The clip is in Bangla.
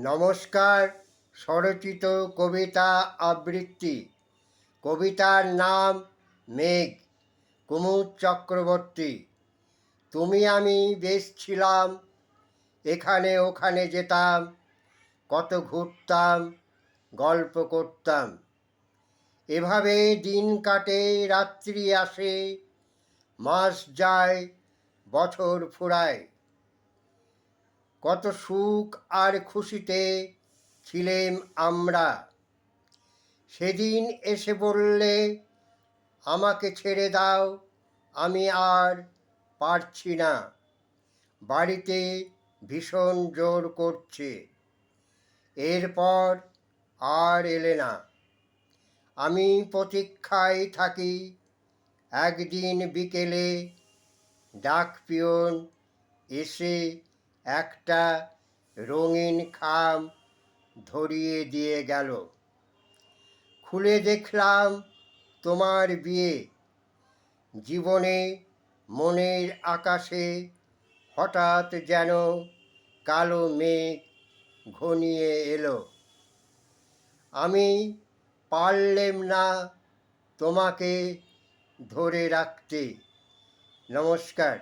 নমস্কার, স্বরচিত কবিতা আবৃত্তি। কবিতার নাম মেঘ, কুমুদ চক্রবর্তী। তুমি আমি বেশ ছিলাম, এখানে ওখানে যেতাম, কত ঘুরতাম, গল্প করতাম। এভাবে দিন কাটে, রাত্রি আসে, মাস যায়, বছর ফুরায়। কত সুখ আর খুশিতে ছিলেন আমরা। সেদিন এসে বললে, আমাকে ছেড়ে দাও, আমি আর পারছি না। বাড়িতে ভীষণ জোর করছে। এরপর আর এলে না। আমি প্রতীক্ষায় থাকি, একদিন বিকেলে ডাক পিয়ন এসে একটা রঙিন খাম ধরিয়ে দিয়ে গেল। খুলে দেখলাম তোমার বিয়ে। জীবনে মনের আকাশে হঠাৎ যেন কালো মেঘ ঘনিয়ে এলো। আমি পারলেম না তোমাকে ধরে রাখতে। নমস্কার।